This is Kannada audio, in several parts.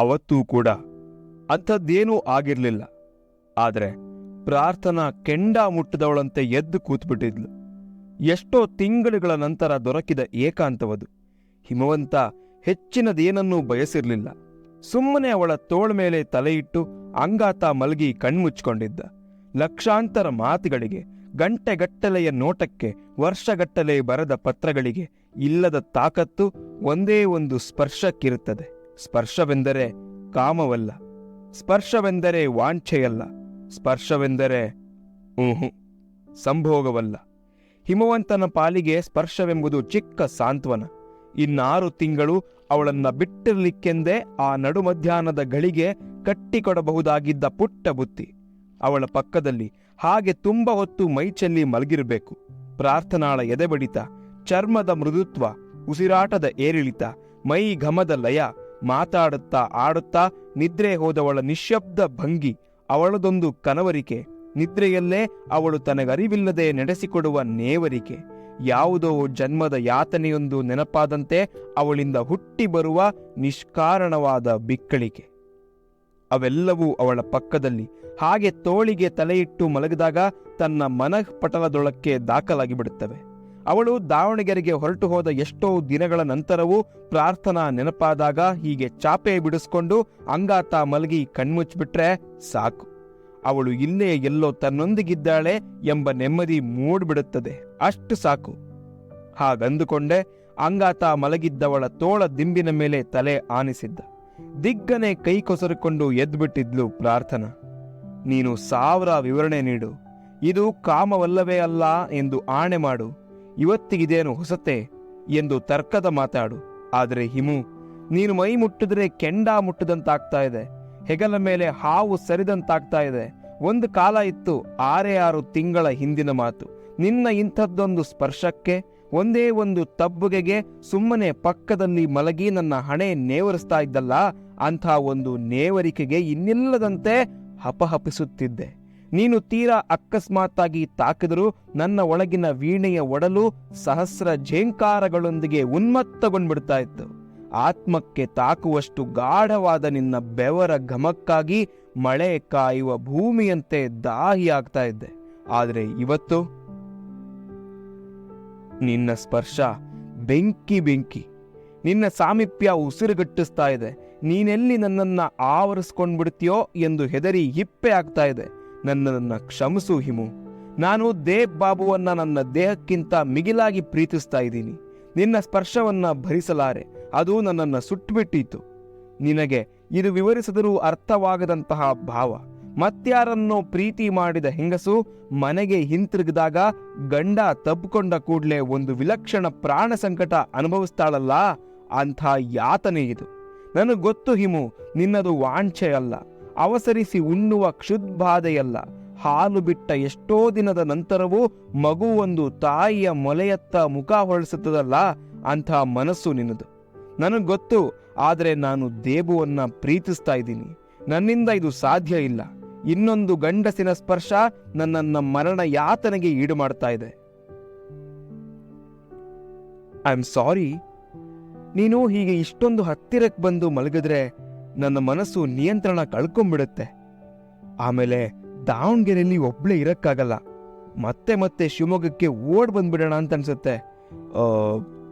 ಅವತ್ತೂ ಕೂಡ ಅಂಥದ್ದೇನೂ ಆಗಿರಲಿಲ್ಲ. ಆದರೆ ಪ್ರಾರ್ಥನಾ ಕೆಂಡ ಮುಟ್ಟದವಳಂತೆ ಎದ್ದು ಕೂತ್ಬಿಟ್ಟಿದ್ಲು. ಎಷ್ಟೋ ತಿಂಗಳುಗಳ ನಂತರ ದೊರಕಿದ ಏಕಾಂತವದು. ಹಿಮವಂತ ಹೆಚ್ಚಿನದೇನನ್ನೂ ಬಯಸಿರಲಿಲ್ಲ. ಸುಮ್ಮನೆ ಅವಳ ತೋಳ ಮೇಲೆ ತಲೆಯಿಟ್ಟು ಅಂಗಾತ ಮಲಗಿ ಕಣ್ಮುಚ್ಕೊಂಡಿದ್ದ. ಲಕ್ಷಾಂತರ ಮಾತುಗಳಿಗೆ, ಗಂಟೆಗಟ್ಟಲೆಯ ನೋಟಕ್ಕೆ, ವರ್ಷಗಟ್ಟಲೆ ಬರೆದ ಪತ್ರಗಳಿಗೆ ಇಲ್ಲದ ತಾಕತ್ತು ಒಂದೇ ಒಂದು ಸ್ಪರ್ಶಕ್ಕಿರುತ್ತದೆ. ಸ್ಪರ್ಶವೆಂದರೆ ಕಾಮವಲ್ಲ, ಸ್ಪರ್ಶವೆಂದರೆ ವಾಂಛೆಯಲ್ಲ, ಸ್ಪರ್ಶವೆಂದರೆ ಊಹು ಸಂಭೋಗವಲ್ಲ. ಹಿಮವಂತನ ಪಾಲಿಗೆ ಸ್ಪರ್ಶವೆಂಬುದು ಚಿಕ್ಕ ಸಾಂತ್ವನ. ಇನ್ನಾರು ತಿಂಗಳು ಅವಳನ್ನ ಬಿಟ್ಟಿರಲಿಕ್ಕೆಂದೇ ಆ ನಡು ಮಧ್ಯಾಹ್ನದ ಗಳಿಗೆ ಕಟ್ಟಿಕೊಡಬಹುದಾಗಿದ್ದ ಪುಟ್ಟ ಬುತ್ತಿ. ಅವಳ ಪಕ್ಕದಲ್ಲಿ ಹಾಗೆ ತುಂಬ ಹೊತ್ತು ಮೈಚಲ್ಲಿ ಮಲಗಿರಬೇಕು. ಪ್ರಾರ್ಥನಾಳ ಎದೆಬಡಿತ, ಚರ್ಮದ ಮೃದುತ್ವ, ಉಸಿರಾಟದ ಏರಿಳಿತ ಮೈ ಘಮದ ಲಯ ಮಾತಾಡುತ್ತಾ ಆಡುತ್ತಾ ನಿದ್ರೆ ಹೋದವಳ ನಿಶ್ಶಬ್ದ ಭಂಗಿ, ಅವಳದೊಂದು ಕನವರಿಕೆ. ನಿದ್ರೆಯಲ್ಲೇ ಅವಳು ತನಗರಿವಿಲ್ಲದೆ ನಡೆಸಿಕೊಡುವ ನೇವರಿಕೆ. ಯಾವುದೋ ಜನ್ಮದ ಯಾತನೆಯೊಂದು ನೆನಪಾದಂತೆ ಅವಳಿಂದ ಹುಟ್ಟಿ ಬರುವ ನಿಷ್ಕಾರಣವಾದ ಬಿಕ್ಕಳಿಕೆ. ಅವೆಲ್ಲವೂ ಅವಳ ಪಕ್ಕದಲ್ಲಿ. ಹಾಗೆ ತೋಳಿಗೆ ತಲೆಯಿಟ್ಟು ಮಲಗಿದಾಗ ತನ್ನ ಮನಃಪಟಲದೊಳಕ್ಕೆ ದಾಖಲಾಗಿ ಬಿಡುತ್ತವೆ ಅವಳು ದಾವಣಗೆರೆಗೆ ಹೊರಟು ಹೋದ ಎಷ್ಟೋ ದಿನಗಳ ನಂತರವೂ ಪ್ರಾರ್ಥನಾ ನೆನಪಾದಾಗ ಹೀಗೆ ಚಾಪೆ ಬಿಡಿಸ್ಕೊಂಡು ಅಂಗಾತ ಮಲಗಿ ಕಣ್ಮುಚ್ಚಿಬಿಟ್ರೆ ಸಾಕು. ಅವಳು ಇಲ್ಲೇ ಎಲ್ಲೋ ತನ್ನೊಂದಿಗಿದ್ದಾಳೆ ಎಂಬ ನೆಮ್ಮದಿ ಮೂಡ್ಬಿಡುತ್ತದೆ. ಅಷ್ಟು ಸಾಕು. ಹಾಗಂದುಕೊಂಡೆ ಅಂಗಾತ ಮಲಗಿದ್ದವಳ ತೋಳ ದಿಂಬಿನ ಮೇಲೆ ತಲೆ ಆನಿಸಿದ್ದ. ದಿಗ್ಗನೆ ಕೈ ಕೊಸರಿಕೊಂಡು ಎದ್ಬಿಟ್ಟಿದ್ಲು ಪ್ರಾರ್ಥನಾ. ನೀನು ಸಾವಿರ ವಿವರಣೆ ನೀಡು. ಇದು ಕಾಮವಲ್ಲವೇ ಅಲ್ಲ ಎಂದು ಆಣೆ ಮಾಡು. ಇವತ್ತಿಗಿದೇನು ಹೊಸತೆ ಎಂದು ತರ್ಕದ ಮಾತಾಡು. ಆದರೆ ಹಿಮು, ನೀನು ಮೈ ಮುಟ್ಟಿದ್ರೆ ಕೆಂಡ ಮುಟ್ಟದಂತಾಗ್ತಾ ಇದೆ. ಹೆಗಲ ಮೇಲೆ ಹಾವು ಸರಿದಂತಾಗ್ತಾ ಇದೆ. ಒಂದು ಕಾಲ ಇತ್ತು, ಆರೇ ಆರು ತಿಂಗಳ ಹಿಂದಿನ ಮಾತು. ನಿನ್ನ ಇಂಥದ್ದೊಂದು ಸ್ಪರ್ಶಕ್ಕೆ, ಒಂದೇ ಒಂದು ತಬ್ಬುಗೆಗೆ ಸುಮ್ಮನೆ ಪಕ್ಕದಲ್ಲಿ ಮಲಗಿ ನನ್ನ ಹಣೆ ನೇವರಿಸ್ತಾ ಇದ್ದಲ್ಲ, ಅಂಥ ಒಂದು ನೇವರಿಕೆಗೆ ಇನ್ನಿಲ್ಲದಂತೆ ಹಪಹಪಿಸುತ್ತಿದ್ದೆ. ನೀನು ತೀರಾ ಅಕಸ್ಮಾತ್ತಾಗಿ ತಾಕಿದರೂ ನನ್ನ ಒಳಗಿನ ವೀಣೆಯ ಒಡಲು ಸಹಸ್ರ ಝೇಂಕಾರಗಳೊಂದಿಗೆ ಉನ್ಮತ್ತಗೊಂಡ್ಬಿಡ್ತಾ ಇತ್ತು. ಆತ್ಮಕ್ಕೆ ತಾಕುವಷ್ಟು ಗಾಢವಾದ ನಿನ್ನ ಬೆವರ ಘಮಕ್ಕಾಗಿ ಮಳೆ ಕಾಯುವ ಭೂಮಿಯಂತೆ ದಾಹಿಯಾಗ್ತಾ ಇದ್ದೆ. ಆದರೆ ಇವತ್ತು? ನಿನ್ನ ಸ್ಪರ್ಶ ಬೆಂಕಿ ಬೆಂಕಿ. ನಿನ್ನ ಸಾಮೀಪ್ಯ ಉಸಿರುಗಟ್ಟಿಸ್ತಾ ಇದೆ. ನೀನೆಲ್ಲಿ ನನ್ನನ್ನ ಆವರಿಸ್ಕೊಂಡ್ಬಿಡ್ತೀಯೋ ಎಂದು ಹೆದರಿ ಹಿಪ್ಪೆ ಆಗ್ತಾ ಇದೆ. ನನ್ನನ್ನ ಕ್ಷಮಿಸು ಹಿಮು. ನಾನು ದೇವ್ ಬಾಬುವನ್ನ ನನ್ನ ದೇಹಕ್ಕಿಂತ ಮಿಗಿಲಾಗಿ ಪ್ರೀತಿಸ್ತಾ ಇದ್ದೀನಿ. ನಿನ್ನ ಸ್ಪರ್ಶವನ್ನ ಭರಿಸಲಾರೆ. ಅದು ನನ್ನನ್ನ ಸುಟ್ಟುಬಿಟ್ಟಿತು. ನಿನಗೆ ಇದು ವಿವರಿಸಿದರೂ ಅರ್ಥವಾಗದಂತಹ ಭಾವ. ಮತ್ಯಾರನ್ನೋ ಪ್ರೀತಿ ಮಾಡಿದ ಹೆಂಗಸು ಮನೆಗೆ ಹಿಂತಿರುಗಿದಾಗ ಗಂಡ ತಬ್ಬಿಕೊಂಡ ಕೂಡಲೇ ಒಂದು ವಿಲಕ್ಷಣ ಪ್ರಾಣ ಸಂಕಟ ಅನುಭವಿಸ್ತಾಳಲ್ಲ? ಅಂಥ ಯಾತನೆ ಇದು. ನನಗೆ ಗೊತ್ತು ಹಿಮು, ನಿನ್ನದು ವಾಂಛೆ ಅಲ್ಲ. ಅವಸರಿಸಿ ಉಣ್ಣುವ ಕ್ಷುದ್ಬಾಧೆಯಲ್ಲ ಹಾಲು ಬಿಟ್ಟ ಎಷ್ಟೋ ದಿನದ ನಂತರವೂ ಮಗು ಒಂದು ತಾಯಿಯ ಮೊಲೆಯತ್ತ ಮುಖ ಹೊರಳಿಸುತ್ತದಲ್ಲ, ಅಂಥ ಮನಸ್ಸು ನಿನ್ನದು ನನಗೆ ಗೊತ್ತು, ಆದರೆ ನಾನು ದೇಬುವನ್ನ ಪ್ರೀತಿಸ್ತಾ ಇದ್ದೀನಿ. ನನ್ನಿಂದ ಇದು ಸಾಧ್ಯ ಇಲ್ಲ. ಇನ್ನೊಂದು ಗಂಡಸಿನ ಸ್ಪರ್ಶ ನನ್ನನ್ನ ಮರಣ ಯಾತನೆಗೆ ಈಡು ಮಾಡ್ತಾ ಇದೆ. ಐ ಆಮ್ ಸಾರಿ ನೀನು ಹೀಗೆ ಇಷ್ಟೊಂದು ಹತ್ತಿರಕ್ಕೆ ಬಂದು ಮಲಗಿದ್ರೆ ನನ್ನ ಮನಸ್ಸು ನಿಯಂತ್ರಣ ಕಳ್ಕೊಂಡ್ಬಿಡುತ್ತೆ. ಆಮೇಲೆ ದಾವಣಗೆರೆಯಲ್ಲಿ ಒಬ್ಳೆ ಇರಕ್ಕಾಗಲ್ಲ. ಮತ್ತೆ ಮತ್ತೆ ಶಿವಮೊಗ್ಗಕ್ಕೆ ಓಡ್ ಬಂದ್ಬಿಡೋಣ ಅಂತ ಅನ್ಸುತ್ತೆ.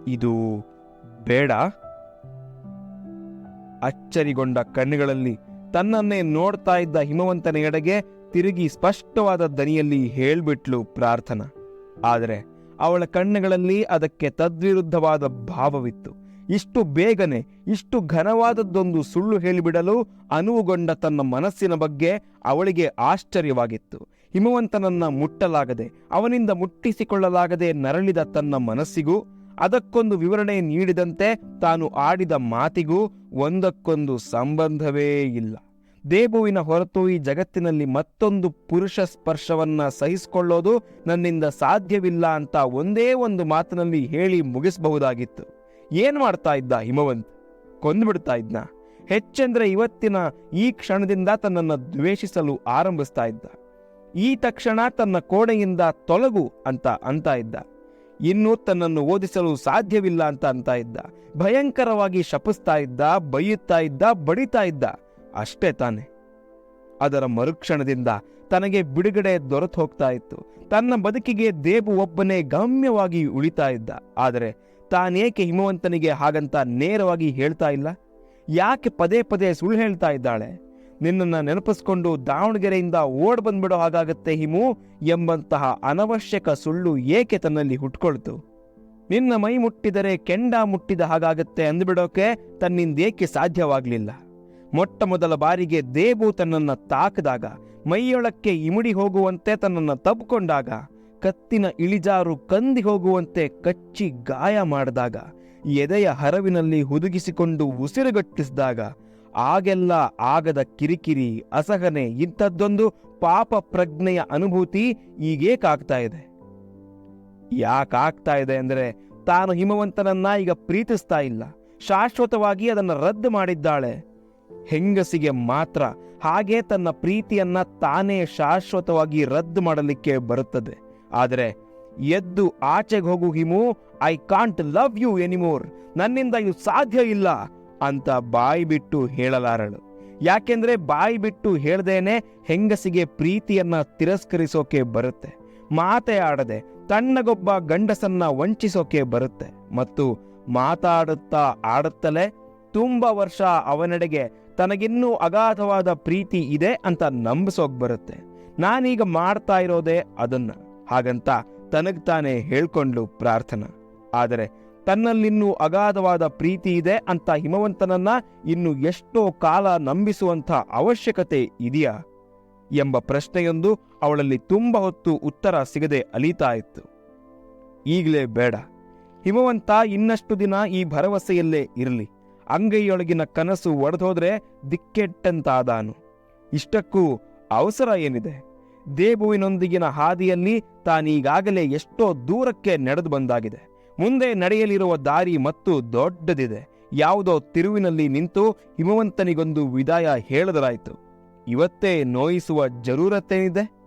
ಇದು ಬೇಡ. ಅಚ್ಚರಿಗೊಂಡ ಕಣ್ಣುಗಳಲ್ಲಿ ತನ್ನನ್ನೇ ನೋಡ್ತಾ ಇದ್ದ ಹಿಮವಂತನ ಎಡೆಗೆ ತಿರುಗಿ ಸ್ಪಷ್ಟವಾದ ದನಿಯಲ್ಲಿ ಹೇಳ್ಬಿಟ್ಲು ಪ್ರಾರ್ಥನಾ. ಆದರೆ ಅವಳ ಕಣ್ಣುಗಳಲ್ಲಿ ಅದಕ್ಕೆ ತದ್ವಿರುದ್ಧವಾದ ಭಾವವಿತ್ತು. ಇಷ್ಟು ಬೇಗನೆ, ಇಷ್ಟು ಘನವಾದದ್ದೊಂದು ಸುಳ್ಳು ಹೇಳಿಬಿಡಲು ಅನುವುಗೊಂಡ ತನ್ನ ಮನಸ್ಸಿನ ಬಗ್ಗೆ ಅವಳಿಗೆ ಆಶ್ಚರ್ಯವಾಗಿತ್ತು. ಹಿಮವಂತನನ್ನ ಮುಟ್ಟಲಾಗದೆ, ಅವನಿಂದ ಮುಟ್ಟಿಸಿಕೊಳ್ಳಲಾಗದೆ ನರಳಿದ ತನ್ನ ಮನಸ್ಸಿಗೂ, ಅದಕ್ಕೊಂದು ವಿವರಣೆ ನೀಡಿದಂತೆ ತಾನು ಆಡಿದ ಮಾತಿಗೂ ಒಂದಕ್ಕೊಂದು ಸಂಬಂಧವೇ ಇಲ್ಲ. ದೇಬುವಿನ ಹೊರತು ಈ ಜಗತ್ತಿನಲ್ಲಿ ಮತ್ತೊಂದು ಪುರುಷ ಸ್ಪರ್ಶವನ್ನ ಸಹಿಸಿಕೊಳ್ಳೋದು ನನ್ನಿಂದ ಸಾಧ್ಯವಿಲ್ಲ ಅಂತ ಒಂದೇ ಒಂದು ಮಾತಿನಲ್ಲಿ ಹೇಳಿ ಮುಗಿಸಬಹುದಾಗಿತ್ತು. ಏನ್ ಮಾಡ್ತಾ ಇದ್ದ ಹಿಮವಂತ್? ಕೊಂದ್ಬಿಡ್ತಾ ಇದ್ನ. ಹೆಚ್ಚೆಂದ್ರೆ ಇವತ್ತಿನ ಈ ಕ್ಷಣದಿಂದ ತನ್ನನ್ನು ದ್ವೇಷಿಸಲು ಆರಂಭಿಸ್ತಾ ಇದ್ದ. ಈ ತಕ್ಷಣ ತನ್ನ ಕೋಣೆಯಿಂದ ತೊಲಗು ಅಂತ ಅಂತ ಇದ್ದ. ಇನ್ನೂ ತನ್ನನ್ನು ಓದಿಸಲು ಸಾಧ್ಯವಿಲ್ಲ ಅಂತ ಅಂತ ಇದ್ದ. ಭಯಂಕರವಾಗಿ ಶಪಿಸ್ತಾ ಇದ್ದ, ಬೈಯುತ್ತಾ ಇದ್ದ, ಬಡಿತಾ ಇದ್ದ. ಅಷ್ಟೇ ತಾನೆ. ಅದರ ಮರುಕ್ಷಣದಿಂದ ತನಗೆ ಬಿಡುಗಡೆ ದೊರೆತು ಹೋಗ್ತಾ ಇತ್ತು. ತನ್ನ ಬದುಕಿಗೆ ದೇಬು ಒಬ್ಬನೇ ಗಮ್ಯವಾಗಿ ಉಳಿತಾ ಇದ್ದ. ಆದರೆ ತಾನೇಕೆ ಹಿಮವಂತನಿಗೆ ಹಾಗಂತ ನೇರವಾಗಿ ಹೇಳ್ತಾ ಇಲ್ಲ. ಯಾಕೆ ಪದೇ ಪದೇ ಸುಳ್ಳು ಹೇಳ್ತಾ ಇದ್ದಾಳೆ? ನಿನ್ನನ್ನು ನೆನಪಿಸ್ಕೊಂಡು ದಾವಣಗೆರೆಯಿಂದ ಓಡ್ ಬಂದ್ಬಿಡೋ ಹಾಗಾಗತ್ತೆ ಹಿಮು ಎಂಬಂತಹ ಅನವಶ್ಯಕ ಸುಳ್ಳು ಏಕೆ ತನ್ನಲ್ಲಿ ಹುಟ್ಕೊಳ್ತು? ನಿನ್ನ ಮೈ ಮುಟ್ಟಿದರೆ ಕೆಂಡ ಮುಟ್ಟಿದ ಹಾಗಾಗತ್ತೆ ಅಂದ್ಬಿಡೋಕೆ ತನ್ನಿಂದೇಕೆ ಸಾಧ್ಯವಾಗಲಿಲ್ಲ. ಮೊಟ್ಟ ಮೊದಲ ಬಾರಿಗೆ ದೇಬು ತನ್ನನ್ನು ತಾಕದಾಗ, ಮೈಯೊಳಕ್ಕೆ ಇಮುಡಿ ಹೋಗುವಂತೆ ತನ್ನನ್ನು ತಬ್ಕೊಂಡಾಗ ಕತ್ತಿನ ಇಳಿಜಾರು ಕಂದಿ ಹೋಗುವಂತೆ ಕಚ್ಚಿ ಗಾಯ ಮಾಡಿದಾಗ, ಎದೆಯ ಹರವಿನಲ್ಲಿ ಹುದುಗಿಸಿಕೊಂಡು ಉಸಿರುಗಟ್ಟಿಸಿದಾಗ, ಆಗೆಲ್ಲ ಆಗದ ಕಿರಿಕಿರಿ, ಅಸಹನೆ ಇಂಥದ್ದೊಂದು ಪಾಪ ಪ್ರಜ್ಞೆಯ ಅನುಭೂತಿ ಈಗೇಕಾಗ್ತಾ ಇದೆ. ಯಾಕಾಗ್ತಾ ಇದೆ ಅಂದರೆ, ತಾನು ಹಿಮವಂತನನ್ನ ಈಗ ಪ್ರೀತಿಸ್ತಾ ಇಲ್ಲ. ಶಾಶ್ವತವಾಗಿ ಅದನ್ನು ರದ್ದು ಮಾಡಿದ್ದಾಳೆ. ಹೆಂಗಸಿಗೆ ಮಾತ್ರ ಹಾಗೆ ತನ್ನ ಪ್ರೀತಿಯನ್ನ ತಾನೇ ಶಾಶ್ವತವಾಗಿ ರದ್ದು ಮಾಡಲಿಕ್ಕೆ ಬರುತ್ತದೆ. ಆದರೆ ಎದ್ದು ಆಚೆಗೆ ಹೋಗು Himu I can't love you anymore ನನ್ನಿಂದ ಇದು ಸಾಧ್ಯ ಇಲ್ಲ ಅಂತ ಬಾಯಿ ಬಿಟ್ಟು ಹೇಳಲಾರಳು. ಯಾಕೆಂದ್ರೆ ಬಾಯಿ ಬಿಟ್ಟು ಹೇಳ್ದೇನೆ ಹೆಂಗಸಿಗೆ ಪ್ರೀತಿಯನ್ನ ತಿರಸ್ಕರಿಸೋಕೆ ಬರುತ್ತೆ. ಮಾತೆ ಆಡದೆ ತಣ್ಣಗೊಬ್ಬ ಗಂಡಸನ್ನ ವಂಚಿಸೋಕೆ ಬರುತ್ತೆ. ಮತ್ತು ಮಾತಾಡುತ್ತಾ ಆಡುತ್ತಲೇ ತುಂಬಾ ವರ್ಷ ಅವನೆಡೆಗೆ ತನಗಿನ್ನೂ ಅಗಾಧವಾದ ಪ್ರೀತಿ ಇದೆ ಅಂತ ನಂಬಿಸೋಕೆ ಬರುತ್ತೆ. ನಾನೀಗ ಮಾಡ್ತಾ ಇರೋದೇ ಅದನ್ನ. ಹಾಗಂತ ತನಗ್ ತಾನೇ ಹೇಳ್ಕೊಂಡ್ಲು ಪ್ರಾರ್ಥನಾ. ಆದರೆ ತನ್ನಲ್ಲಿನ್ನೂ ಅಗಾಧವಾದ ಪ್ರೀತಿ ಇದೆ ಅಂತ ಹಿಮವಂತನನ್ನ ಇನ್ನು ಎಷ್ಟೋ ಕಾಲ ನಂಬಿಸುವಂಥ ಅವಶ್ಯಕತೆ ಇದೆಯಾ? ಎಂಬ ಪ್ರಶ್ನೆಯೊಂದು ಅವಳಲ್ಲಿ ತುಂಬ ಹೊತ್ತು ಉತ್ತರ ಸಿಗದೆ ಅಲೀತಾ ಇತ್ತು ಈಗಲೇ ಬೇಡ. ಹಿಮವಂತ ಇನ್ನಷ್ಟು ದಿನ ಈ ಭರವಸೆಯಲ್ಲೇ ಇರಲಿ. ಅಂಗೈಯೊಳಗಿನ ಕನಸು ಒಡೆದೋದ್ರೆ ದಿಕ್ಕೆಟ್ಟಂತಾದಾನು. ಇಷ್ಟಕ್ಕೂ ಅವಸರ ಏನಿದೆ? ದೇಬುವಿನೊಂದಿಗಿನ ಹಾದಿಯಲ್ಲಿ ತಾನೀಗಾಗಲೇ ಎಷ್ಟೋ ದೂರಕ್ಕೆ ನಡೆದು ಬಂದಾಗಿದೆ. ಮುಂದೆ ನಡೆಯಲಿರುವ ದಾರಿ ಮತ್ತು ದೊಡ್ಡದಿದೆ. ಯಾವುದೋ ತಿರುವಿನಲ್ಲಿ ನಿಂತು ಹಿಮವಂತನಿಗೊಂದು ವಿದಾಯ ಹೇಳದರಾಯಿತು. ಇವತ್ತೇ ನೋಯಿಸುವ ಜರೂರತ್ತೇನಿದೆ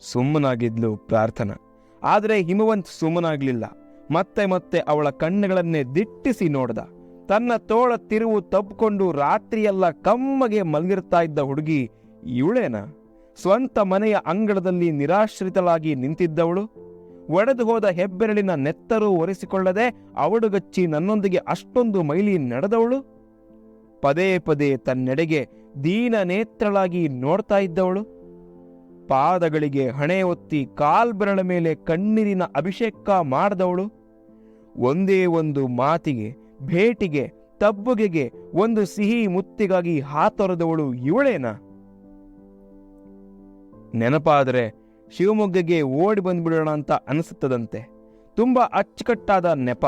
ಸುಮ್ಮನಾಗಿದ್ಲು ಪ್ರಾರ್ಥನಾ. ಆದರೆ ಹಿಮವಂತ್ ಸುಮ್ಮನಾಗ್ಲಿಲ್ಲ. ಮತ್ತೆ ಮತ್ತೆ ಅವಳ ಕಣ್ಣುಗಳನ್ನೇ ದಿಟ್ಟಿಸಿ ನೋಡ್ದ. ತನ್ನ ತೋಳ ತಿರುವು ತಬ್ಕೊಂಡು ರಾತ್ರಿಯೆಲ್ಲ ಕಮ್ಮಗೆ ಮಲಗಿರ್ತಾ ಇದ್ದ ಹುಡುಗಿ ಇವಳೇನ? ಸ್ವಂತ ಮನೆಯ ಅಂಗಳದಲ್ಲಿ ನಿರಾಶ್ರಿತಳಾಗಿ ನಿಂತಿದ್ದವಳು. ಒಡೆದು ಹೋದ ಹೆಬ್ಬೆರಳಿನ ನೆತ್ತರು ಒರೆಸಿಕೊಳ್ಳದೆ ಅವಡುಗಚ್ಚಿ ನನ್ನೊಂದಿಗೆ ಅಷ್ಟೊಂದು ಮೈಲಿ ನಡೆದವಳು. ಪದೇ ಪದೇ ತನ್ನೆಡೆಗೆ ದೀನ ನೇತ್ರಳಾಗಿ ನೋಡ್ತಾ ಇದ್ದವಳು. ಪಾದಗಳಿಗೆ ಹಣೆ ಒತ್ತಿ ಕಾಲ್ಬೆರಳ ಮೇಲೆ ಕಣ್ಣೀರಿನ ಅಭಿಷೇಕ ಮಾಡಿದವಳು. ಒಂದೇ ಒಂದು ಮಾತಿಗೆ, ಭೇಟಿಗೆ, ತಬ್ಬುಗೆಗೆ, ಒಂದು ಸಿಹಿ ಮುತ್ತಿಗಾಗಿ ಹಾತೊರೆದವಳು ಇವಳೇನಾ? ನೆನಪಾದರೆ ಶಿವಮೊಗ್ಗಗೆ ಓಡಿ ಬಂದ್ಬಿಡೋಣ ಅಂತ ಅನಿಸುತ್ತದಂತೆ. ತುಂಬ ಅಚ್ಚುಕಟ್ಟಾದ ನೆಪ.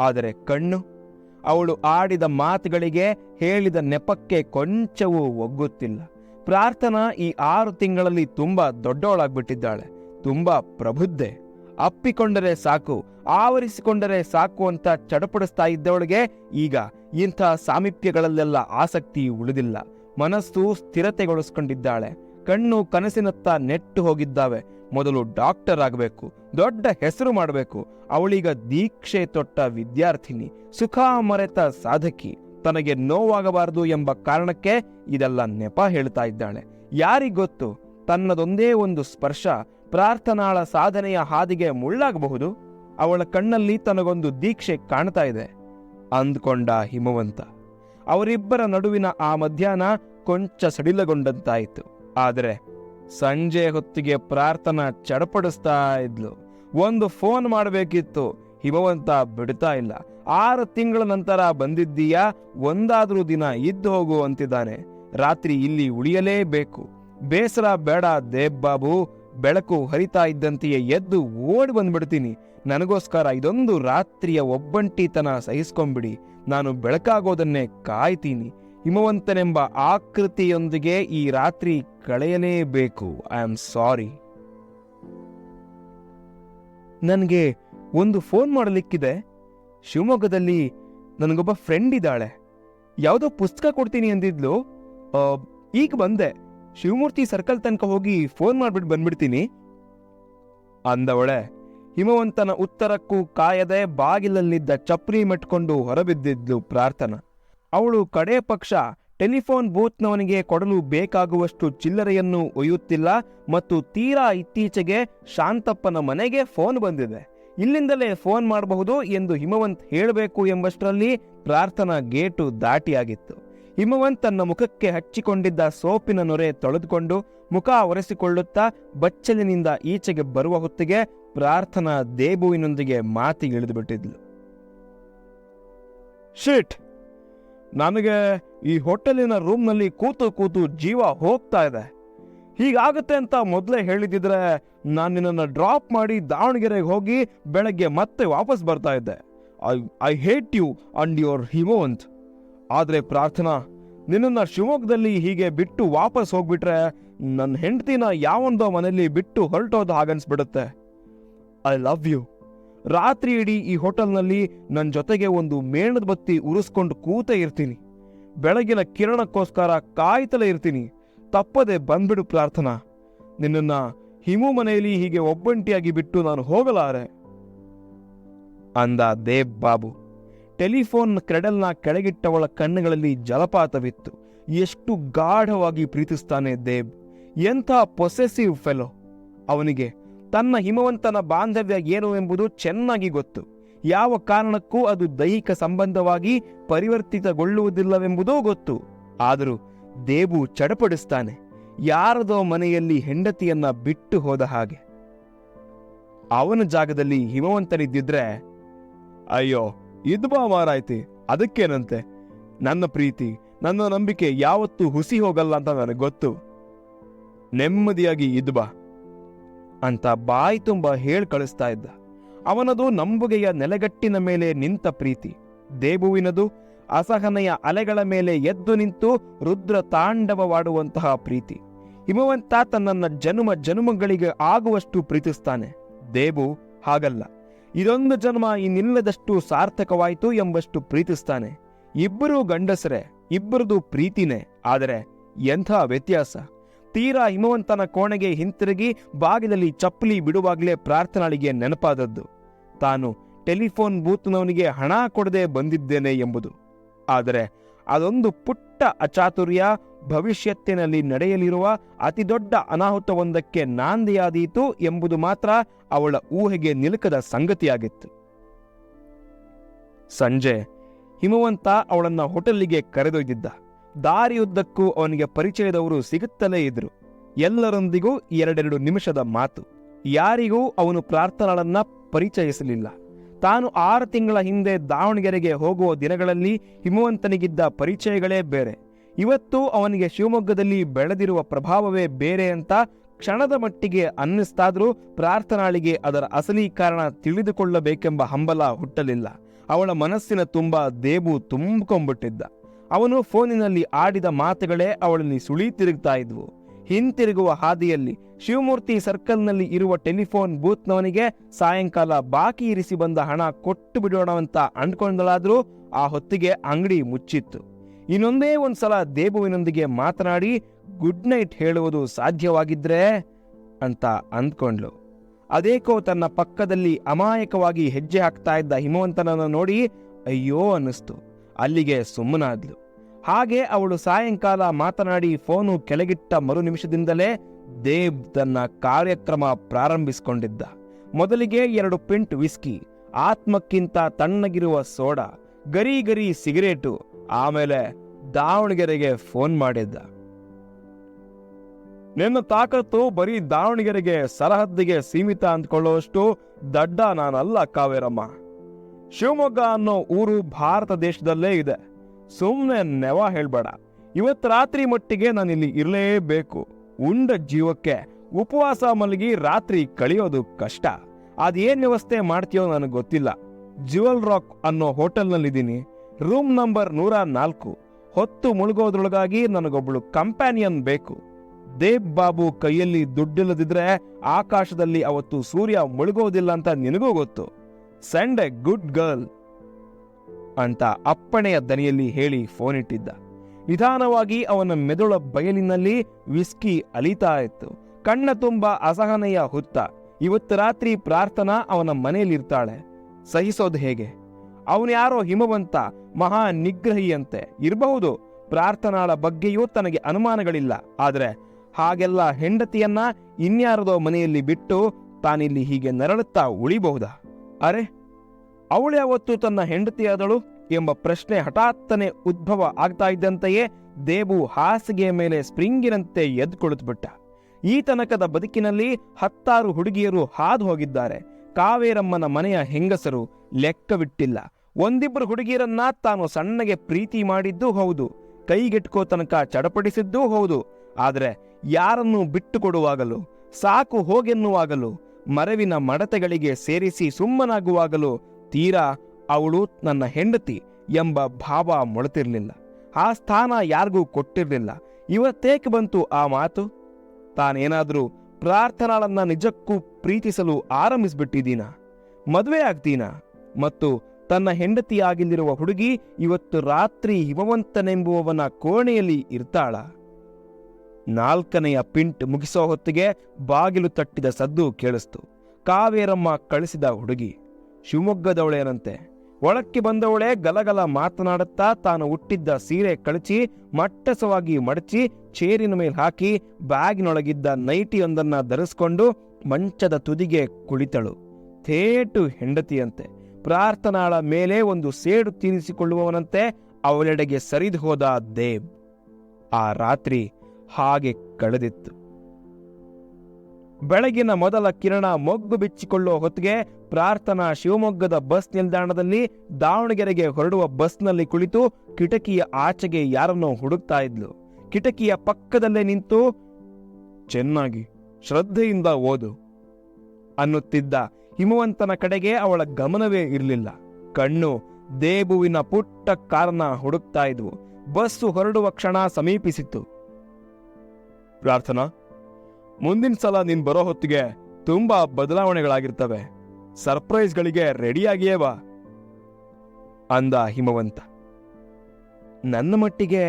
ಆದರೆ ಕಣ್ಣು, ಅವಳು ಆಡಿದ ಮಾತುಗಳಿಗೆ ಹೇಳಿದ ನೆಪಕ್ಕೆ ಕೊಂಚವೂ ಒಗ್ಗುತ್ತಿಲ್ಲ. ಪ್ರಾರ್ಥನಾ ಈ ಆರು ತಿಂಗಳಲ್ಲಿ ತುಂಬ ದೊಡ್ಡವಳಾಗ್ಬಿಟ್ಟಿದ್ದಾಳೆ. ತುಂಬ ಪ್ರಬುದ್ಧೆ. ಅಪ್ಪಿಕೊಂಡರೆ ಸಾಕು, ಆವರಿಸಿಕೊಂಡರೆ ಸಾಕು ಅಂತ ಚಡಪಡಿಸ್ತಾ ಇದ್ದವಳಿಗೆ ಈಗ ಇಂಥ ಸಾಮೀಪ್ಯಗಳಲ್ಲೆಲ್ಲ ಆಸಕ್ತಿ ಉಳಿದಿಲ್ಲ. ಮನಸ್ಸು ಸ್ಥಿರತೆಗೊಳಿಸ್ಕೊಂಡಿದ್ದಾಳೆ. ಕಣ್ಣು ಕನಸಿನತ್ತ ನೆಟ್ಟು ಹೋಗಿದ್ದಾವೆ. ಮೊದಲು ಡಾಕ್ಟರ್ ಆಗಬೇಕು, ದೊಡ್ಡ ಹೆಸರು ಮಾಡಬೇಕು. ಅವಳೀಗ ದೀಕ್ಷೆ ತೊಟ್ಟ ವಿದ್ಯಾರ್ಥಿನಿ, ಸುಖ ಮರೆತ ಸಾಧಕಿ. ತನಗೆ ನೋವಾಗಬಾರದು ಎಂಬ ಕಾರಣಕ್ಕೆ ಇದೆಲ್ಲ ನೆಪ ಹೇಳ್ತಾ ಇದ್ದಾಳೆ. ಯಾರಿಗೊತ್ತು ತನ್ನದೊಂದೇ ಒಂದು ಸ್ಪರ್ಶ, ಪ್ರಾರ್ಥನಾಳ ಸಾಧನೆಯ ಹಾದಿಗೆ ಮುಳ್ಳಾಗಬಹುದು? ಅವಳ ಕಣ್ಣಲ್ಲಿ ತನಗೊಂದು ದೀಕ್ಷೆ ಕಾಣ್ತಾ ಇದೆ. ಅಂದ್ಕೊಂಡ ಹಿಮವಂತ, ಅವರಿಬ್ಬರ ನಡುವಿನ ಆ ಮಧ್ಯಾಹ್ನ ಕೊಂಚ ಸಡಿಲಗೊಂಡಂತಾಯಿತು. ಆದರೆ ಸಂಜೆ ಹೊತ್ತಿಗೆ ಪ್ರಾರ್ಥನಾ ಚಡಪಡಿಸ್ತಾ ಇದ್ಲು. ಒಂದು ಫೋನ್ ಮಾಡಬೇಕಿತ್ತು. ಹಿಮವಂತ ಬಿಡ್ತಾ ಇಲ್ಲ. ಆರು ತಿಂಗಳ ನಂತರ ಬಂದಿದ್ದೀಯಾ? ಒಂದಾದ್ರೂ ದಿನ ಇದ್ದು ಹೋಗು ಅಂತಿದ್ದಾನೆ. ರಾತ್ರಿ ಇಲ್ಲಿ ಉಳಿಯಲೇಬೇಕು. ಬೇಸರ ಬೇಡ ದೇಬ್ ಬಾಬು ಬೆಳಕು ಹರಿತಾ ಇದ್ದಂತೆಯೇ ಎದ್ದು ಓಡಿ ಬಂದ್ಬಿಡ್ತೀನಿ. ನನಗೋಸ್ಕರ ಇದೊಂದು ರಾತ್ರಿಯ ಒಬ್ಬಂಟಿತನ ಸಹಿಸ್ಕೊಂಬಿಡಿ ನಾನು ಬೆಳಕಾಗೋದನ್ನೇ ಕಾಯ್ತೀನಿ. ಹಿಮವಂತನೆಂಬ ಆಕೃತಿಯೊಂದಿಗೆ ಈ ರಾತ್ರಿ ಕಳೆಯಲೇಬೇಕು. ಐ ಆಮ್ ಸಾರಿ ನನಗೆ ಒಂದು ಫೋನ್ ಮಾಡಲಿಕ್ಕಿದೆ. ಶಿವಮೊಗ್ಗದಲ್ಲಿ ನನಗೊಬ್ಬ ಫ್ರೆಂಡ್ ಇದ್ದಾಳೆ. ಯಾವುದೋ ಪುಸ್ತಕ ಕೊಡ್ತೀನಿ ಅಂದಿದ್ಲು. ಈಗ ಬಂದೆ. ಶಿವಮೂರ್ತಿ ಸರ್ಕಲ್ ತನಕ ಹೋಗಿ ಫೋನ್ ಮಾಡಿಬಿಟ್ಟು ಬಂದ್ಬಿಡ್ತೀನಿ. ಅಂದವಳೆ, ಹಿಮವಂತನ ಉತ್ತರಕ್ಕೂ ಕಾಯದೆ ಬಾಗಿಲಲ್ಲಿದ್ದ ಚಪ್ರಿ ಮೆಟ್ಕೊಂಡು ಹೊರಬಿದ್ದಿದ್ಲು ಪ್ರಾರ್ಥನಾ. ಅವಳು ಕಡೇ ಪಕ್ಷ ಟೆಲಿಫೋನ್ ಬೂತ್ನವನಿಗೆ ಕೊಡಲು ಬೇಕಾಗುವಷ್ಟು ಚಿಲ್ಲರೆಯನ್ನು ಒಯ್ಯುತ್ತಿಲ್ಲ ಮತ್ತು ತೀರಾ ಇತ್ತೀಚೆಗೆ ಶಾಂತಪ್ಪನ ಮನೆಗೆ ಫೋನ್ ಬಂದಿದೆ. ಇಲ್ಲಿಂದಲೇ ಫೋನ್ ಮಾಡಬಹುದು ಎಂದು ಹಿಮವಂತ್ ಹೇಳಬೇಕು ಎಂಬಷ್ಟರಲ್ಲಿ ಪ್ರಾರ್ಥನಾ ಗೇಟು ದಾಟಿಯಾಗಿತ್ತು. ಹಿಮವಂತ್ ತನ್ನ ಮುಖಕ್ಕೆ ಹಚ್ಚಿಕೊಂಡಿದ್ದ ಸೋಪಿನ ನೊರೆ ತೊಳೆದುಕೊಂಡು ಮುಖ ಒರೆಸಿಕೊಳ್ಳುತ್ತಾ ಬಚ್ಚಲಿನಿಂದ ಈಚೆಗೆ ಬರುವ ಹೊತ್ತಿಗೆ ಪ್ರಾರ್ಥನಾ ದೇಬುವಿನೊಂದಿಗೆ ಮಾತಿಗಿಳಿದು ಇಳಿದುಬಿಟ್ಟಿದ್ಲು ಶಿಟ್! ನನಗೆ ಈ ಹೋಟೆಲಿನ ರೂಮ್ನಲ್ಲಿ ಕೂತು ಕೂತು ಜೀವ ಹೋಗ್ತಾ ಇದೆ. ಹೀಗಾಗುತ್ತೆ ಅಂತ ಮೊದಲೇ ಹೇಳಿದಿದ್ರೆ ನಾನು ನಿನ್ನನ್ನು ಡ್ರಾಪ್ ಮಾಡಿ ದಾವಣಗೆರೆಗೆ ಹೋಗಿ ಬೆಳಗ್ಗೆ ಮತ್ತೆ ವಾಪಸ್ ಬರ್ತಾ ಇದ್ದೆ. I I hate you and your Himavanth. ಆದರೆ ಪ್ರಾರ್ಥನಾ, ನಿನ್ನನ್ನು ಶಿವಮೊಗ್ಗದಲ್ಲಿ ಹೀಗೆ ಬಿಟ್ಟು ವಾಪಸ್ ಹೋಗ್ಬಿಟ್ರೆ ನನ್ನ ಹೆಂಡತಿನ ಯಾವೊಂದೋ ಮನೆಯಲ್ಲಿ ಬಿಟ್ಟು ಹೊರಟೋದು ಹಾಗನ್ಸ್ಬಿಡುತ್ತೆ. I love you. ರಾತ್ರಿ ಇಡೀ ಈ ಹೋಟೆಲ್ನಲ್ಲಿ ನನ್ನ ಜೊತೆಗೆ ಒಂದು ಮೇಣದ ಬತ್ತಿ ಉರಿಸ್ಕೊಂಡು ಕೂತೇ ಇರ್ತೀನಿ. ಬೆಳಗಿನ ಕಿರಣಕ್ಕೋಸ್ಕರ ಕಾಯ್ತಲೇ ಇರ್ತೀನಿ. ತಪ್ಪದೆ ಬಂದ್ಬಿಡು ಪ್ರಾರ್ಥನಾ. ನಿನ್ನನ್ನ ಹಿಮು ಮನೆಯಲ್ಲಿ ಹೀಗೆ ಒಬ್ಬಂಟಿಯಾಗಿ ಬಿಟ್ಟು ನಾನು ಹೋಗಲಾರೆ. ಅಂದ ದೇಬ್ ಬಾಬು. ಟೆಲಿಫೋನ್ ಕ್ರೆಡಲ್ನ ಕೆಳಗಿಟ್ಟವಳ ಕಣ್ಣುಗಳಲ್ಲಿ ಜಲಪಾತವಿತ್ತು. ಎಷ್ಟು ಗಾಢವಾಗಿ ಪ್ರೀತಿಸ್ತಾನೆ ದೇಬ್. ಎಂಥ ಪೊಸೆಸಿವ್ ಫೆಲೋ. ಅವನಿಗೆ ತನ್ನ ಹಿಮವಂತನ ಬಾಂಧವ್ಯ ಏನು ಎಂಬುದು ಚೆನ್ನಾಗಿ ಗೊತ್ತು. ಯಾವ ಕಾರಣಕ್ಕೂ ಅದು ದೈಹಿಕ ಸಂಬಂಧವಾಗಿ ಪರಿವರ್ತಿತಗೊಳ್ಳುವುದಿಲ್ಲವೆಂಬುದೂ ಗೊತ್ತು. ಆದರೂ ದೇಬು ಚಡಪಡಿಸ್ತಾನೆ. ಯಾರದೋ ಮನೆಯಲ್ಲಿ ಹೆಂಡತಿಯನ್ನ ಬಿಟ್ಟು ಹೋದ ಹಾಗೆ. ಅವನ ಜಾಗದಲ್ಲಿ ಹಿಮವಂತನಿದ್ದಿದ್ರೆ, ಅಯ್ಯೋ, ಇದು ಮಾರಾಯ್ತಿ ಅದಕ್ಕೇನಂತೆ? ನನ್ನ ಪ್ರೀತಿ, ನನ್ನ ನಂಬಿಕೆ ಯಾವತ್ತೂ ಹುಸಿ ಹೋಗಲ್ಲ ಅಂತ ನನಗೆ ಗೊತ್ತು. ನೆಮ್ಮದಿಯಾಗಿ ಇದ್ಬಾ ಅಂತ ಬಾಯಿ ತುಂಬ ಹೇಳ್ ಕಳಿಸ್ತಾ ಇದ್ದ. ಅವನದು ನಂಬುಗೆಯ ನೆಲೆಗಟ್ಟಿನ ಮೇಲೆ ನಿಂತ ಪ್ರೀತಿ. ದೇಬುವಿನದು ಅಸಹನೆಯ ಅಲೆಗಳ ಮೇಲೆ ಎದ್ದು ನಿಂತು ರುದ್ರ ತಾಂಡವವಾಡುವಂತಹ ಪ್ರೀತಿ. ಹಿಮವಂತ ತನ್ನನ್ನ ಜನುಮ ಜನುಮಗಳಿಗೆ ಆಗುವಷ್ಟು ಪ್ರೀತಿಸ್ತಾನೆ. ದೇಬು, ಹಾಗಲ್ಲ. ಇದೊಂದು ಜನ್ಮ ಇನ್ನಿಲ್ಲದಷ್ಟು ಸಾರ್ಥಕವಾಯಿತು ಎಂಬಷ್ಟು ಪ್ರೀತಿಸ್ತಾನೆ. ಇಬ್ಬರೂ ಗಂಡಸರೇ, ಇಬ್ಬರದು ಪ್ರೀತಿನೇ, ಆದರೆ ಎಂಥ ವ್ಯತ್ಯಾಸ. ತೀರಾ ಹಿಮವಂತನ ಕೋಣೆಗೆ ಹಿಂತಿರುಗಿ ಬಾಗಿಲಲ್ಲಿ ಚಪ್ಪಲಿ ಬಿಡುವಾಗಲೇ ಪ್ರಾರ್ಥನಾಳಿಗೆ ನೆನಪಾದದ್ದು. ತಾನು ಟೆಲಿಫೋನ್ ಬೂತ್ನವನಿಗೆ ಹಣ ಕೊಡದೆ ಬಂದಿದ್ದೇನೆ ಎಂಬುದು. ಆದರೆ ಅದೊಂದು ಪುಟ್ಟ ಅಚಾತುರ್ಯ ಭವಿಷ್ಯತ್ತಿನಲ್ಲಿ ನಡೆಯಲಿರುವ ಅತಿದೊಡ್ಡ ಅನಾಹುತವೊಂದಕ್ಕೆ ನಾಂದಿಯಾದೀತು ಎಂಬುದು ಮಾತ್ರ ಅವಳ ಊಹೆಗೆ ನಿಲುಕದ ಸಂಗತಿಯಾಗಿತ್ತು. ಸಂಜೆ ಹಿಮವಂತ ಅವಳನ್ನ ಹೋಟೆಲ್ಲಿಗೆ ಕರೆದೊಯ್ದಿದ್ದ. ದಾರಿಯುದ್ದಕ್ಕೂ ಅವನಿಗೆ ಪರಿಚಯದವರು ಸಿಗುತ್ತಲೇ ಇದ್ರು ಎಲ್ಲರೊಂದಿಗೂ ಎರಡೆರಡು ನಿಮಿಷದ ಮಾತು. ಯಾರಿಗೂ ಅವನು ಪ್ರಾರ್ಥನಾಳನ್ನ ಪರಿಚಯಿಸಲಿಲ್ಲ. ತಾನು ಆರು ತಿಂಗಳ ಹಿಂದೆ ದಾವಣಗೆರೆಗೆ ಹೋಗುವ ದಿನಗಳಲ್ಲಿ ಹಿಮವಂತನಿಗಿದ್ದ ಪರಿಚಯಗಳೇ ಬೇರೆ. ಇವತ್ತು ಅವನಿಗೆ ಶಿವಮೊಗ್ಗದಲ್ಲಿ ಬೆಳೆದಿರುವ ಪ್ರಭಾವವೇ ಬೇರೆ ಅಂತ ಕ್ಷಣದ ಮಟ್ಟಿಗೆ ಅನ್ನಿಸ್ತಾದ್ರೂ ಪ್ರಾರ್ಥನಾಳಿಗೆ ಅದರ ಅಸಲಿ ಕಾರಣ ತಿಳಿದುಕೊಳ್ಳಬೇಕೆಂಬ ಹಂಬಲ ಹುಟ್ಟಲಿಲ್ಲ. ಅವಳ ಮನಸ್ಸಿನ ತುಂಬ ದೇಬು ತುಂಬಿಕೊಂಡ್ಬಿಟ್ಟಿದ್ದ. ಅವನು ಫೋನಿನಲ್ಲಿ ಆಡಿದ ಮಾತುಗಳೇ ಅವಳಲ್ಲಿ ಸುಳಿ ತಿರುಗ್ತಾ ಇದ್ವು. ಹಿಂತಿರುಗುವ ಹಾದಿಯಲ್ಲಿ ಶಿವಮೂರ್ತಿ ಸರ್ಕಲ್ನಲ್ಲಿ ಇರುವ ಟೆಲಿಫೋನ್ ಬೂತ್ನವನಿಗೆ ಸಾಯಂಕಾಲ ಬಾಕಿ ಇರಿಸಿ ಬಂದ ಹಣ ಕೊಟ್ಟು ಬಿಡೋಣ ಅಂತ ಅಂದ್ಕೊಂಡಳಾದ್ರೂ ಆ ಹೊತ್ತಿಗೆ ಅಂಗಡಿ ಮುಚ್ಚಿತ್ತು. ಇನ್ನೊಂದೇ ಒಂದ್ಸಲ ದೇಬುವಿನೊಂದಿಗೆ ಮಾತನಾಡಿ, ಗುಡ್ ನೈಟ್ ಹೇಳುವುದು ಸಾಧ್ಯವಾಗಿದ್ರೆ ಅಂತ ಅಂದ್ಕೊಂಡ್ಳು. ಅದೇಕೋ ತನ್ನ ಪಕ್ಕದಲ್ಲಿ ಅಮಾಯಕವಾಗಿ ಹೆಜ್ಜೆ ಹಾಕ್ತಾ ಇದ್ದ ಹಿಮವಂತನನ್ನು ನೋಡಿ, ಅಯ್ಯೋ ಅನ್ನಿಸ್ತು. ಅಲ್ಲಿಗೆ ಸುಮ್ಮನಾದ್ಲು. ಹಾಗೆ ಅವಳು ಸಾಯಂಕಾಲ ಮಾತನಾಡಿ ಫೋನು ಕೆಳಗಿಟ್ಟ ಮರು ನಿಮಿಷದಿಂದಲೇ ದೇವ್ ತನ್ನ ಕಾರ್ಯಕ್ರಮ ಪ್ರಾರಂಭಿಸಿಕೊಂಡಿದ್ದ. ಮೊದಲಿಗೆ ಎರಡು ಪಿಂಟ್ ವಿಸ್ಕಿ, ಆತ್ಮಕ್ಕಿಂತ ತಣ್ಣಗಿರುವ ಸೋಡಾ, ಗರಿ ಗರಿ ಸಿಗರೇಟು, ಆಮೇಲೆ ದಾವಣಗೆರೆಗೆ ಫೋನ್ ಮಾಡಿದ್ದ. ನಿನ್ನ ತಾಕತ್ತು ಬರೀ ದಾವಣಗೆರೆಗೆ ಸರಹದ್ದಿಗೆ ಸೀಮಿತ ಅಂದ್ಕೊಳ್ಳುವಷ್ಟು ದಡ್ಡ ನಾನಲ್ಲ ಕಾವೇರಮ್ಮ. ಶಿವಮೊಗ್ಗ ಅನ್ನೋ ಊರು ಭಾರತ ದೇಶದಲ್ಲೇ ಇದೆ. ಸುಮ್ಮನೆ ನೆವ ಹೇಳ್ಬೇಡ. ಇವತ್ತು ರಾತ್ರಿ ಮಟ್ಟಿಗೆ ನಾನು ಇಲ್ಲಿ ಇರಲೇಬೇಕು. ಉಂಡ ಜೀವಕ್ಕೆ ಉಪವಾಸ ಮಲಗಿ ರಾತ್ರಿ ಕಳೆಯೋದು ಕಷ್ಟ. ಅದೇನ್ ವ್ಯವಸ್ಥೆ ಮಾಡ್ತೀಯೋ ನನಗೆ ಗೊತ್ತಿಲ್ಲ. ಜುವೆಲ್ ರಾಕ್ ಅನ್ನೋ ಹೋಟೆಲ್ನಲ್ಲಿದ್ದೀನಿ. ರೂಮ್ ನಂಬರ್ ನೂರ ನಾಲ್ಕು. ಹೊತ್ತು ಮುಳುಗೋದ್ರೊಳಗಾಗಿ ನನಗೊಬ್ಳು ಕಂಪ್ಯಾನಿಯನ್ ಬೇಕು. ದೇವ್ ಬಾಬು ಕೈಯಲ್ಲಿ ದುಡ್ಡಿಲ್ಲದಿದ್ರೆ ಆಕಾಶದಲ್ಲಿ ಅವತ್ತು ಸೂರ್ಯ ಮುಳುಗೋದಿಲ್ಲ ಅಂತ ನಿನಗೂ ಗೊತ್ತು. ಸೆಂಡ್ ಎ ಗುಡ್ ಗರ್ಲ್ ಅಂತ ಅಪ್ಪಣೆಯ ದನಿಯಲ್ಲಿ ಹೇಳಿ ಫೋನ್ ಇಟ್ಟಿದ್ದ. ನಿಧಾನವಾಗಿ ಅವನ ಮೆದುಳ ಬಯಲಿನಲ್ಲಿ ವಿಸ್ಕಿ ಅಲಿತಾ ಇತ್ತು. ಕಣ್ಣ ತುಂಬ ಅಸಹನೆಯ ಹುತ್ತ. ಇವತ್ತು ರಾತ್ರಿ ಪ್ರಾರ್ಥನಾ ಅವನ ಮನೆಯಲ್ಲಿರ್ತಾಳೆ. ಸಹಿಸೋದು ಹೇಗೆ? ಅವನ್ಯಾರೋ ಹಿಮವಂತ, ಮಹಾ ನಿಗ್ರಹಿಯಂತೆ. ಇರಬಹುದು, ಪ್ರಾರ್ಥನಾಳ ಬಗ್ಗೆಯೂ ತನಗೆ ಅನುಮಾನಗಳಿಲ್ಲ. ಆದರೆ ಹಾಗೆಲ್ಲ ಹೆಂಡತಿಯನ್ನ ಇನ್ಯಾರದೋ ಮನೆಯಲ್ಲಿ ಬಿಟ್ಟು ತಾನಿಲ್ಲಿ ಹೀಗೆ ನರಳುತ್ತಾ ಉಳಿಬಹುದಾ? ಅರೆ ಅವಳ್ಯಾವತ್ತು ತನ್ನ ಹೆಂಡತಿಯಾದಳು ಎಂಬ ಪ್ರಶ್ನೆ ಹಠಾತ್ತನೆ ಉದ್ಭವ ಆಗ್ತಾ ಇದ್ದಂತೆಯೇ ದೇಬು ಹಾಸಿಗೆಯ ಮೇಲೆ ಸ್ಪ್ರಿಂಗಿನಂತೆ ಎದ್ದು ಕುಳಿತುಬಿಟ್ಟ ಈ ತನಕದ ಬದುಕಿನಲ್ಲಿ ಹತ್ತಾರು ಹುಡುಗಿಯರು ಹಾದು ಹೋಗಿದ್ದಾರೆ. ಕಾವೇರಮ್ಮನ ಮನೆಯ ಹೆಂಗಸರು ಲೆಕ್ಕವಿಟ್ಟಿಲ್ಲ. ಒಂದಿಬ್ಬರು ಹುಡುಗಿಯರನ್ನ ತಾನು ಸಣ್ಣಗೆ ಪ್ರೀತಿ ಮಾಡಿದ್ದೂ ಹೌದು, ಕೈಗೆಟ್ಕೋ ತನಕ ಚಡಪಡಿಸಿದ್ದೂ ಹೌದು, ಆದರೆ ಯಾರನ್ನು ಬಿಟ್ಟುಕೊಡುವಾಗಲು, ಸಾಕು ಹೋಗೆನ್ನುವಾಗಲೂ ಮರವಿನ ಮಡತೆಗಳಿಗೆ ಸೇರಿಸಿ ಸುಮ್ಮನಾಗುವಾಗಲೂ ತೀರಾ, ಅವಳು ನನ್ನ ಹೆಂಡತಿ ಎಂಬ ಭಾವ ಮೊಳತಿರಲಿಲ್ಲ. ಆ ಸ್ಥಾನ ಯಾರಿಗೂ ಕೊಟ್ಟಿರಲಿಲ್ಲ. ಇವತ್ತೇಕೆ ಬಂತು ಆ ಮಾತು? ತಾನೇನಾದರೂ ಪ್ರಾರ್ಥನಾಳನ್ನ ನಿಜಕ್ಕೂ ಪ್ರೀತಿಸಲು ಆರಂಭಿಸ್ಬಿಟ್ಟಿದ್ದೀನ? ಮದುವೆ ಆಗ್ತೀನ? ಮತ್ತು ತನ್ನ ಹೆಂಡತಿಯಾಗಿಲ್ಲಿರುವ ಹುಡುಗಿ ಇವತ್ತು ರಾತ್ರಿ ಹಿಮವಂತನೆಂಬುವವನ ಕೋಣೆಯಲ್ಲಿ ಇರ್ತಾಳ? ನಾಲ್ಕನೆಯ ಪಿಂಟ್ ಮುಗಿಸೋ ಹೊತ್ತಿಗೆ ಬಾಗಿಲು ತಟ್ಟಿದ ಸದ್ದು ಕೇಳಿಸ್ತು. ಕಾವೇರಮ್ಮ ಕಳಿಸಿದ ಹುಡುಗಿ. ಶಿವಮೊಗ್ಗದವಳೇನಂತೆ. ಒಳಕ್ಕೆ ಬಂದವಳೆ ಗಲಗಲ ಮಾತನಾಡುತ್ತಾ ತಾನು ಹುಟ್ಟಿದ್ದ ಸೀರೆ ಕಳಚಿ, ಮಟ್ಟಸವಾಗಿ ಮಡಚಿ, ಚೇರಿನ ಮೇಲೆ ಹಾಕಿ, ಬ್ಯಾಗಿನೊಳಗಿದ್ದ ನೈಟಿಯೊಂದನ್ನ ಧರಿಸ್ಕೊಂಡು ಮಂಚದ ತುದಿಗೆ ಕುಳಿತಳು. ಥೇಟು ಹೆಂಡತಿಯಂತೆ. ಪ್ರಾರ್ಥನಾಳ ಮೇಲೆ ಒಂದು ಸೇಡು ತೀರಿಸಿಕೊಳ್ಳುವವನಂತೆ ಅವಳೆಡೆಗೆ ಸರಿದು ಹೋದ ದೇವ್ ಆ ರಾತ್ರಿ ಹಾಗೆ ಕಳೆದಿತ್ತು. ಬೆಳಗಿನ ಮೊದಲ ಕಿರಣ ಮೊಗ್ಗು ಬಿಚ್ಚಿಕೊಳ್ಳುವ ಹೊತ್ತಿಗೆ ಪ್ರಾರ್ಥನಾ ಶಿವಮೊಗ್ಗದ ಬಸ್ ನಿಲ್ದಾಣದಲ್ಲಿ ದಾವಣಗೆರೆಗೆ ಹೊರಡುವ ಬಸ್ನಲ್ಲಿ ಕುಳಿತು ಕಿಟಕಿಯ ಆಚೆಗೆ ಯಾರನ್ನೋ ಹುಡುಕ್ತಾ ಇದ್ಲು. ಕಿಟಕಿಯ ಪಕ್ಕದಲ್ಲೇ ನಿಂತು, ಚೆನ್ನಾಗಿ, ಶ್ರದ್ಧೆಯಿಂದ ಓದು ಅನ್ನುತ್ತಿದ್ದ ಹಿಮವಂತನ ಕಡೆಗೆ ಅವಳ ಗಮನವೇ ಇರಲಿಲ್ಲ. ಕಣ್ಣು ದೇಬುವಿನ ಪುಟ್ಟ ಕಾರನ್ನ ಹುಡುಕ್ತಾ ಇದ್ವು. ಬಸ್ಸು ಹೊರಡುವ ಕ್ಷಣ ಸಮೀಪಿಸಿತ್ತು. ಪ್ರಾರ್ಥನಾ, ಮುಂದಿನ ಸಲ ನೀನ್ ಬರೋ ಹೊತ್ತಿಗೆ ತುಂಬಾ ಬದಲಾವಣೆಗಳಾಗಿರ್ತವೆ. ಸರ್ಪ್ರೈಸ್ಗಳಿಗೆ ರೆಡಿಯಾಗಿಯೇ ಬಾ, ಅಂದ ಹಿಮವಂತ. ನನ್ನ ಮಟ್ಟಿಗೆ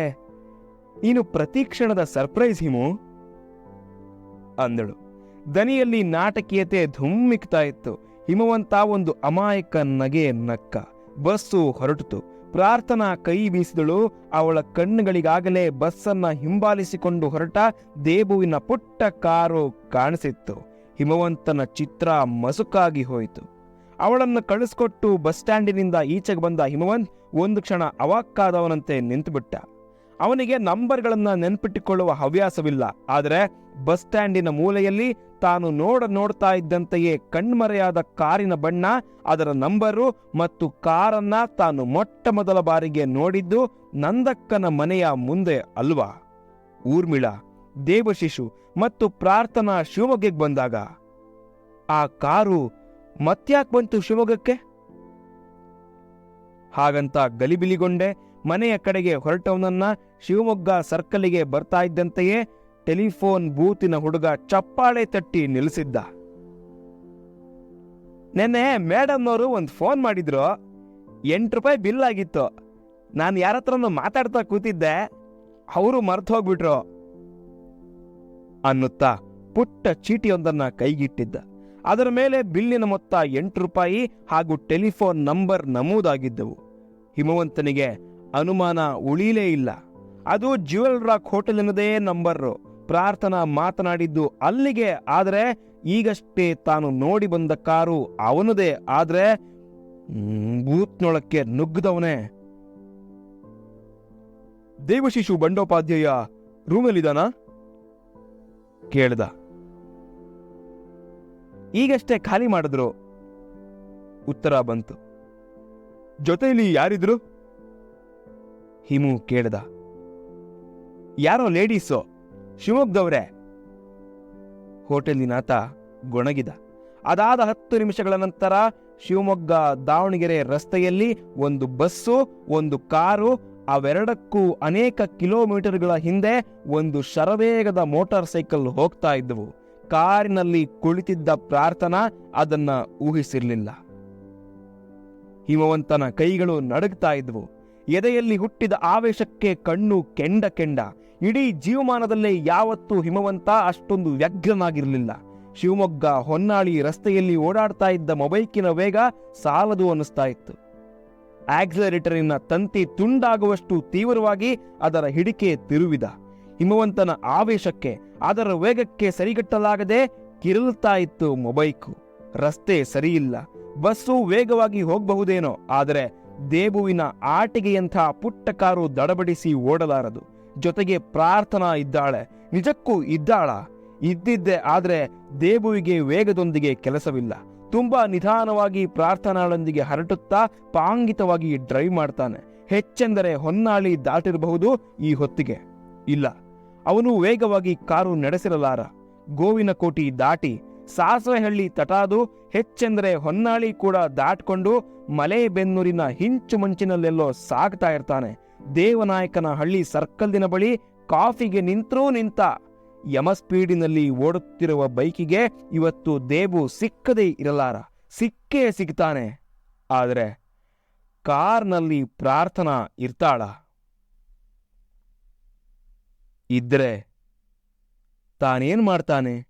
ನೀನು ಪ್ರತಿ ಕ್ಷಣದ ಸರ್ಪ್ರೈಸ್ ಹಿಮು, ಅಂದಳು. ದನಿಯಲ್ಲಿ ನಾಟಕೀಯತೆ ಧುಮ್ಮಿಕ್ತಾ ಇತ್ತು. ಹಿಮವಂತ ಒಂದು ಅಮಾಯಕ ನಗೆ ನಕ್ಕ, ಬಸ್ಸು ಹೊರಟಿತು. ಪ್ರಾರ್ಥನಾ ಕೈ ಬೀಸಿದಳು. ಅವಳ ಕಣ್ಣುಗಳಿಗಾಗಲೇ ಬಸ್ಸನ್ನ ಹಿಂಬಾಲಿಸಿಕೊಂಡು ಹೊರಟ ದೇಬುವಿನ ಪುಟ್ಟ ಕಾರು ಕಾಣಿಸಿತ್ತು. ಹಿಮವಂತನ ಚಿತ್ರ ಮಸುಕಾಗಿ ಹೋಯಿತು. ಅವಳನ್ನು ಕಳಿಸ್ಕೊಟ್ಟು ಬಸ್ ಸ್ಟ್ಯಾಂಡಿನಿಂದ ಈಚೆಗೆ ಬಂದ ಹಿಮವಂತ್ ಒಂದು ಕ್ಷಣ ಅವಾಕ್ಕಾದವನಂತೆ ನಿಂತುಬಿಟ್ಟ. ಅವನಿಗೆ ನಂಬರ್ಗಳನ್ನು ನೆನ್ಪಿಟ್ಟುಕೊಳ್ಳುವ ಹವ್ಯಾಸವಿಲ್ಲ. ಆದರೆ ಬಸ್ ಸ್ಟ್ಯಾಂಡಿನ ಮೂಲೆಯಲ್ಲಿ ತಾನು ನೋಡ ನೋಡ್ತಾ ಇದ್ದಂತೆಯೇ ಕಣ್ಮರೆಯಾದ ಕಾರಿನ ಬಣ್ಣ, ಅದರ ನಂಬರು ಮತ್ತು ಕಾರನ್ನ ತಾನು ಮೊಟ್ಟ ಮೊದಲ ಬಾರಿಗೆ ನೋಡಿದ್ದು ನಂದಕ್ಕನ ಮನೆಯ ಮುಂದೆ ಅಲ್ವಾ? ಊರ್ಮಿಳ, ದೇವಶಿಶು ಮತ್ತು ಪ್ರಾರ್ಥನಾ ಶಿವಮೊಗ್ಗಕ್ಕೆ ಬಂದಾಗ. ಆ ಕಾರು ಮತ್ಯಾಕ್ ಬಂತು ಶಿವಮೊಗ್ಗಕ್ಕೆ? ಹಾಗಂತ ಗಲಿಬಿಲಿಗೊಂಡೆ ಮನೆಯ ಕಡೆಗೆ ಹೊರಟವನನ್ನ ಶಿವಮೊಗ್ಗ ಸರ್ಕಲಿಗೆ ಬರ್ತಾ ಇದ್ದಂತೆಯೇ ಟೆಲಿಫೋನ್ ಬೂತಿನ ಹುಡುಗ ಚಪ್ಪಾಳೆ ತಟ್ಟಿ ನಿಲ್ಲಿಸಿದ್ದ. ನೆನ್ನೆ ಮೇಡಮ್ನವರು ಒಂದು ಫೋನ್ ಮಾಡಿದ್ರು. ಎಂಟು ರೂಪಾಯಿ ಬಿಲ್ ಆಗಿತ್ತು. ನಾನು ಯಾರ ಹತ್ರನೂ ಮಾತಾಡ್ತಾ ಕೂತಿದ್ದೆ. ಅವರು ಮರ್ತು ಹೋಗ್ಬಿಟ್ರು. ಅನ್ನುತ್ತಾ ಪುಟ್ಟ ಚೀಟಿಯೊಂದನ್ನ ಕೈಗಿಟ್ಟಿದ್ದ. ಅದರ ಮೇಲೆ ಬಿಲ್ಲಿನ ಮೊತ್ತ ಎಂಟು ರೂಪಾಯಿ ಹಾಗೂ ಟೆಲಿಫೋನ್ ನಂಬರ್ ನಮೂದಾಗಿದ್ದವು. ಹಿಮವಂತನಿಗೆ ಅನುಮಾನ ಉಳೀಲೇ ಇಲ್ಲ. ಅದು ಜ್ಯುವೆಲ್ ರಾಕ್ ಹೋಟೆಲಿನದೇ ನಂಬರು ಪ್ರಾರ್ಥನಾ ಮಾತನಾಡಿದ್ದು ಅಲ್ಲಿಗೆ, ಆದರೆ ಈಗಷ್ಟೇ ತಾನು ನೋಡಿ ಬಂದ ಕಾರು ಅವನದೇ, ಆದ್ರೆ ಬೂತ್ನೊಳಕ್ಕೆ ನುಗ್ಗದವನೇ. ದೇವಶಿಶು ಬಂಡೋಪಾಧ್ಯಾಯ ರೂಮಲ್ಲಿದ್ದಾನಾ? ಕೇಳ್ದ. ಈಗಷ್ಟೇ ಖಾಲಿ ಮಾಡಿದ್ರು. ಉತ್ತರ ಬಂತು. ಜೊತೆಯಲ್ಲಿ ಯಾರಿದ್ರು? ಹಿಮು ಕೇಳ್ದ. ಯಾರೋ ಲೇಡೀಸು ಶಿವಮೊಗ್ಗದವ್ರೆ ಹೋಟೆಲಿನಾತ ಗೊಣಗಿದ. ಅದಾದ ಹತ್ತು ನಿಮಿಷಗಳ ನಂತರ ಶಿವಮೊಗ್ಗ ದಾವಣಗೆರೆ ರಸ್ತೆಯಲ್ಲಿ ಒಂದು ಬಸ್ಸು, ಒಂದು ಕಾರು, ಅವೆರಡಕ್ಕೂ ಅನೇಕ ಕಿಲೋಮೀಟರ್ಗಳ ಹಿಂದೆ ಒಂದು ಶರವೇಗದ ಮೋಟಾರ್ ಸೈಕಲ್ ಹೋಗ್ತಾ ಇದ್ದವು. ಕಾರಿನಲ್ಲಿ ಕುಳಿತಿದ್ದ ಪ್ರಾರ್ಥನಾ ಅದನ್ನ ಊಹಿಸಿರ್ಲಿಲ್ಲ. ಹಿಮವಂತನ ಕೈಗಳು ನಡುಗ್ತಾ ಇದ್ವು ಎದೆಯಲ್ಲಿ ಹುಟ್ಟಿದ ಆವೇಶಕ್ಕೆ ಕಣ್ಣು ಕೆಂಡ ಕೆಂಡ. ಇಡೀ ಜೀವಮಾನದಲ್ಲೇ ಯಾವತ್ತೂ ಹಿಮವಂತ ಅಷ್ಟೊಂದು ವ್ಯಗ್ರನಾಗಿರಲಿಲ್ಲ. ಶಿವಮೊಗ್ಗ ಹೊನ್ನಾಳಿ ರಸ್ತೆಯಲ್ಲಿ ಓಡಾಡ್ತಾ ಇದ್ದ ಮೊಬೈಕಿನ ವೇಗ ಸಾಲದು ಅನ್ನಿಸ್ತಾ ಇತ್ತು. ಆಕ್ಸಲರೇಟರಿನ ತಂತಿ ತುಂಡಾಗುವಷ್ಟು ತೀವ್ರವಾಗಿ ಅದರ ಹಿಡಿಕೆ ತಿರುವಿದ. ಹಿಮವಂತನ ಆವೇಶಕ್ಕೆ, ಅದರ ವೇಗಕ್ಕೆ ಸರಿಗಟ್ಟಲಾಗದೆ ಕಿರಲ್ತಾ ಇತ್ತು ಮೊಬೈಕು ರಸ್ತೆ ಸರಿಯಿಲ್ಲ. ಬಸ್ಸು ವೇಗವಾಗಿ ಹೋಗಬಹುದೇನೋ, ಆದರೆ ದೇಬುವಿನ ಆಟಿಗೆಯಂಥ ಪುಟ್ಟ ಕಾರು ದಡಬಡಿಸಿ ಓಡಲಾರದು. ಜೊತೆಗೆ ಪ್ರಾರ್ಥನಾ ಇದ್ದಾಳೆ. ನಿಜಕ್ಕೂ ಇದ್ದಾಳ? ಇದ್ದಿದ್ದೆ ಆದರೆ ದೇಬುವಿಗೆ ವೇಗದೊಂದಿಗೆ ಕೆಲಸವಿಲ್ಲ. ತುಂಬಾ ನಿಧಾನವಾಗಿ ಪ್ರಾರ್ಥನಾಳೊಂದಿಗೆ ಹರಟುತ್ತಾ ಪಾಂಗಿತವಾಗಿ ಡ್ರೈವ್ ಮಾಡ್ತಾನೆ. ಹೆಚ್ಚೆಂದರೆ ಹೊನ್ನಾಳಿ ದಾಟಿರಬಹುದು ಈ ಹೊತ್ತಿಗೆ. ಇಲ್ಲ. ಅವನು ವೇಗವಾಗಿ ಕಾರು ನಡೆಸಿರಲಾರ. ಗೋವಿನ ಕೋಟಿ ದಾಟಿ ಸಾಸವೆಹಳ್ಳಿ ತಟಾದು ಹೆಚ್ಚೆಂದರೆ ಹೊನ್ನಾಳಿ ಕೂಡ ದಾಟ್ಕೊಂಡು ಮಲೆಬೆನ್ನೂರಿನ ಹಿಂಚು ಮಂಚಿನಲ್ಲೆಲ್ಲೋ ಸಾಗ್ತಾ ಇರ್ತಾನೆ. ದೇವನಾಯಕನ ಹಳ್ಳಿ ಸರ್ಕಲ್ದಿನ ಬಳಿ ಕಾಫಿಗೆ ನಿಂತ್ರೂ ನಿಂತ. ಯಮ ಸ್ಪೀಡಿನಲ್ಲಿ ಓಡುತ್ತಿರುವ ಬೈಕಿಗೆ ಇವತ್ತು ದೇಬು ಸಿಕ್ಕದೇ ಇರಲಾರ. ಸಿಕ್ಕೇ ಸಿಗ್ತಾನೆ. ಆದರೆ ಕಾರ್ನಲ್ಲಿ ಪ್ರಾರ್ಥನಾ ಇರ್ತಾಳ. ಇದ್ರೆ ತಾನೇನ್ ಮಾಡ್ತಾನೆ?